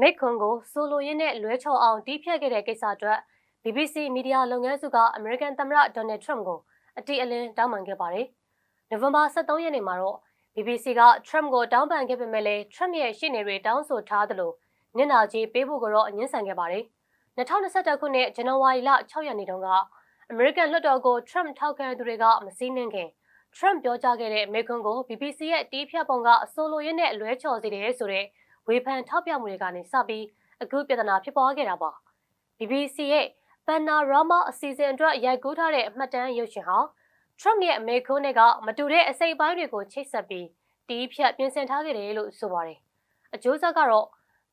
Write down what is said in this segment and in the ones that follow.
မိတ်ခွန်ကိုဆိုလိုရင်းနဲ့လွဲချော်အောင်တီးဖြတ်ခဲ့တဲ့ကိစ္စအတွက် BBC မီဒီယာလုပ်ငန်းစုကအမေရိကန်သမ္မတဒေါ်နယ်ထရမ့်ကိုအတိအလင်းတောင်းပန်ခဲ့ပါတယ်။နိုဝင်ဘာ23ရက်နေ့မှာတော့ BBC က Trump ကိုတောင်းပန်ခဲ့ပေမဲ့လည်း Trump ရဲ့ရှေ့နေတွေတောင်းဆိုထားသလိုညနာကြီးပေးဖို့ကတော့အငင်းဆန်ခဲ့ပါတယ်။2021ခုနှစ်ဇန်နဝါရီလ6ရက်နေ့တုန်းကအမေရိကန်လွှတ်တော်ကို Trump ထောက်ခံသူတွေကမစည်းနှင်းခင် Trump ပြောကြားခဲ့တဲ့မိခွန်းကို BBC ရဲ့တီးဖြတ်ပုံကအဆိုလိုရင်းနဲ့လွဲချော်စေတယ်ဆိုတဲ့ ဝေဖန်ထောက်ပြမှုတွေကနေစပြီးအခုပြဿနာဖြစ်ပေါ်ခဲ့တာပါ။ BBC ရဲ့ Panorama အစီအစဉ်အတွက်ရိုက်ကူးထားတဲ့အမှတ်တမ်းရုပ်ရှင်ဟာ Trump ရဲ့အမေခွန်းတွေကမတူတဲ့အစိပ်ပိုင်းတွေကိုချိတ်ဆက်ပြီးတီးဖြတ်ပြင်ဆင်ထားခဲ့တယ်လို့ဆိုပါတယ်။အကျိုးဆက်ကတော့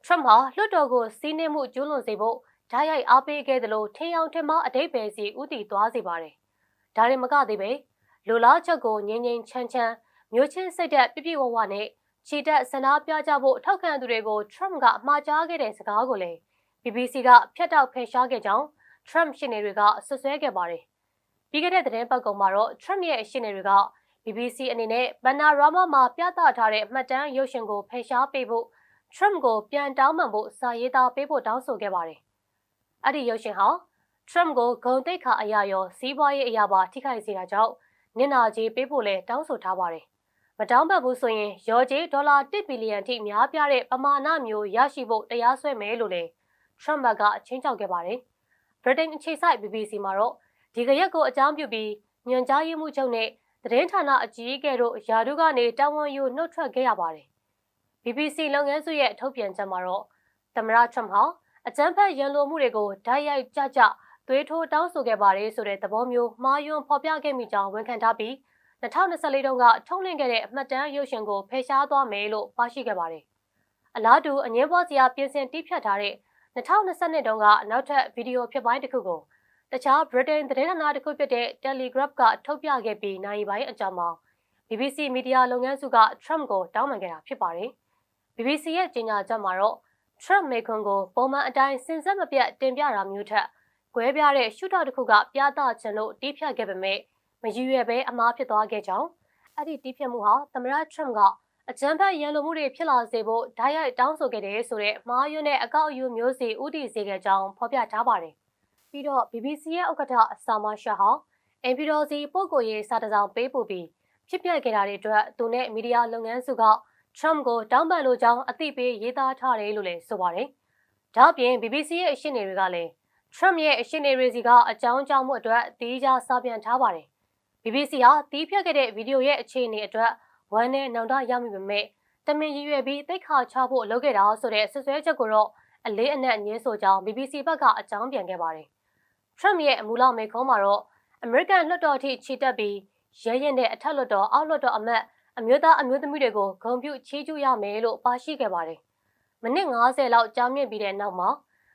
Trump ဟာလွှတ်တော်ကိုစီးနှင်းမှုကျူးလွန်စေဖို့ဓာတ်ရိုက်အားပေးခဲ့သလိုထင်အောင်ထင်မှားအတိတ်ပဲစီဥတီသွားစေပါတယ်။ဒါရင်မကသေးပဲလူလားချက်ကိုငြင်းငြင်းချမ်းချမ်းမျိုးချင်းစိတ်သက်ပြပြဝဝနဲ့ ခြေတက်ဆန္ဒပြကြဖို့ထောက်ခံသူတွေကို Trump ကအမှားကြားခဲ့တဲ့စကားကိုလည်း BBC ကဖျက်တောက်ဖယ်ရှားခဲ့ကြောင်း Trump ရှင်နေတွေကဆွဆွဲခဲ့ပါတယ်။ပြီးခဲ့တဲ့သတင်းပတ်ကုံမှာတော့ Trump ရဲ့ရှင်နေတွေက BBC အနေနဲ့ Panorama မှာပြသထားတဲ့မှတ်တမ်းရုပ်ရှင်ကိုဖယ်ရှားပေးဖို့ Trump ကိုပြန်တောင်းပန်ဖို့စာရေးသားပေးဖို့တောင်းဆိုခဲ့ပါတယ်။အဲ့ဒီရုပ်ရှင်ဟာ Trump ကိုဂုံတိတ်ခါအရာရောစီးပွားရေးအရာပါထိခိုက်စေတာကြောင့်နင်နာကြီးပေးဖို့လဲတောင်းဆိုထားပါတယ်။ မတောင်းပန်ဘူးဆိုရင်ရော်ဂျီဒေါ်လာ1ဘီလီယံထိများပြားတဲ့ပမာဏမျိုးရရှိဖို့တရားစွဲမယ်လို့လည်း Trump ကအချင်းချောက်ခဲ့ပါတယ်။ Britain အခြေစိုက် BBC မှာတော့ဒီကရက်ကိုအကြောင်းပြုပြီးညွန်ကြားရေးမှူးချုပ်နဲ့သတင်းဌာနအကြီးအကဲတို့ယာဒုကနေတာဝန်ယူနှုတ်ထွက်ခဲ့ရပါတယ်။ BBC လုပ်ငန်းစုရဲ့ထုတ်ပြန်ချက်မှာတော့သမ္မတ Trump ဟာအကြမ်းဖက်ရန်လိုမှုတွေကိုဓာတ်ရိုက်ကြကြသွေးထိုးတောင်းဆိုခဲ့ပါတယ်ဆိုတဲ့သဘောမျိုးမှားယွင်းဖော်ပြခဲ့မိကြောင်းဝန်ခံထားပြီး 2024တုန်းကထုတ်လင်းခဲ့တဲ့အမှတ်တမ်းရုပ်ရှင်ကိုဖယ်ရှားသွားမယ်လို့ပါရှိခဲ့ပါတယ်။အလားတူအငင်းပွားစရာပြင်ဆင်တီးဖြတ်ထားတဲ့2022တုန်းကနောက်ထပ်ဗီဒီယိုဖြစ်ပိုင်းတစ်ခုကိုတခြား Britain သတင်းဌာနတစ်ခုဖြစ်တဲ့ Telegraph ကထုတ်ပြခဲ့ပြီးနိုင်ပိုင်းအကြာမှာ BBC မီဒီယာလုပ်ငန်းစုက Trump ကိုတောင်းပန်ခဲ့တာဖြစ်ပါတယ်။ BBC ရဲ့ကြေညာချက်မှာတော့ Trump မေခွန်းကိုပုံမှန်အတိုင်းစင်ဆက်မပြတ်တင်ပြတာမျိုးထက်ကွဲပြားတဲ့ရှုထောင့်တစ်ခုကပြသချင်လို့တီးဖြတ်ခဲ့ပေမဲ့ မရည်ရွယ်ပဲအမားဖြစ်သွားခဲ့ကြောင်းအဲ့ဒီတီးဖြတ်မှုဟာသမ္မတ Trump ကအကြမ်းဖက်ရန်လိုမှုတွေဖြစ်လာစေဖို့ဓာတ်ရိုက်တောင်းဆိုခဲ့တယ်ဆိုတဲ့မှားယွင်းတဲ့အကောက်အယူမျိုးစီဥတီစေခဲ့ကြောင်းဖော်ပြထားပါတယ်။ပြီးတော့ BBC ရဲ့ဥက္ကဋ္ဌအဆာမရှာဟာအင်ပီတော်စီပို့ကိုရေးစာတစောင်ပေးပို့ပြီးဖြစ်ပျက်ခဲ့တာတွေအတွက်သူနဲ့မီဒီယာလုပ်ငန်းစုက Trump ကိုတောင်းပန်လိုကြောင်းအသိပေးရေးသားထားတယ်လို့လည်းဆိုပါတယ်။ဒါ့အပြင် BBC ရဲ့အရှင်းနေတွေကလည်း Trump ရဲ့အရှင်းနေတွေစီကအကြောင်းကြောင့်မှုအတွက်တီးခြားစာပြန်ထားပါတယ်။ BBC ဟာတီးဖြတ်ခဲ့တဲ့ဗီဒီယိုရဲ့အခြေအနေအတွက်ဝမ်းနဲ့နောင်တရမိပေမဲ့တမင်ရည်ရွယ်ပြီးတိတ်ခါချဖို့လုပ်ခဲ့တာဆိုတဲ့ဆွဆွဲချက်ကိုတော့အလေးအနက်ညင်းဆိုကြောင်း BBC ဘက်ကအကြောင်းပြန်ခဲ့ပါတယ်။ Trump ရဲ့အမူလမိန့်ခွန်းမှာတော့အမေရိကန်လွှတ်တော်ထိခြိတက်ပြီးရဲရင်တဲ့အထက်လွှတ်တော်အောက်လွှတ်တော်အမတ်အမျိုးသားအမျိုးသမီးတွေကိုဂုဏ်ပြုချီးကျူးရမယ်လို့ပါရှိခဲ့ပါတယ်။မိနစ်90လောက်ကြာမြင့်ပြီးတဲ့နောက်မှာ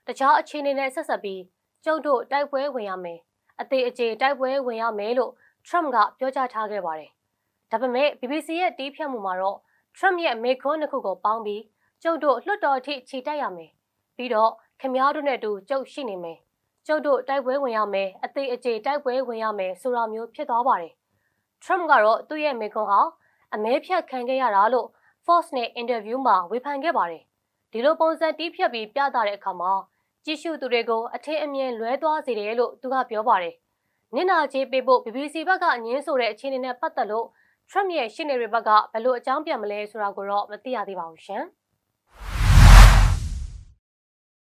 တခြားအခြေအနေနဲ့ဆက်ဆက်ပြီးကျုပ်တို့တိုက်ပွဲဝင်ရမယ်။အသေးအကျေတိုက်ပွဲဝင်ရမယ်လို့ Trump ကပြောကြားထားခဲ့ပါတယ်။ဒါပေမဲ့ BBC ရဲ့တီးဖြတ်မှုမှာတော့ Trump ရဲ့မေခွန်းတစ်ခုကိုပေါင်းပြီးကျုပ်တို့လွှတ်တော်ထိခြိတက်ရမယ်။ပြီးတော့ခမားတို့နဲ့တူကျုပ်ရှိနေမယ်။ကျုပ်တို့တိုက်ပွဲဝင်ရမယ်။အသေးအကျေတိုက်ပွဲဝင်ရမယ်ဆိုတာမျိုးဖြစ်သွားပါတယ်။ Trump ကတော့သူ့ရဲ့မေခွန်းဟာအမဲဖြတ်ခံခဲ့ရတာလို့ Fox နဲ့အင်တာဗျူးမှာဝေဖန်ခဲ့ပါတယ်။ဒီလိုပုံစံတီးဖြတ်ပြီးပြသတဲ့အခါမှာကြည့်ရှုသူတွေကိုအထင်အမြင်လွဲသွားစေတယ်လို့သူကပြောပါတယ်။ နင်နာချေပေးဖို့ BBC ဘက်ကညင်းဆိုတဲ့အခြေအနေနဲ့ပတ်သက်လို့ Trump ရဲ့ရှင်းနေတွေဘက်ကဘယ်လိုအကြောင်းပြန်မလဲဆိုတာကိုတော့မသိရသေးပါဘူးရှင်။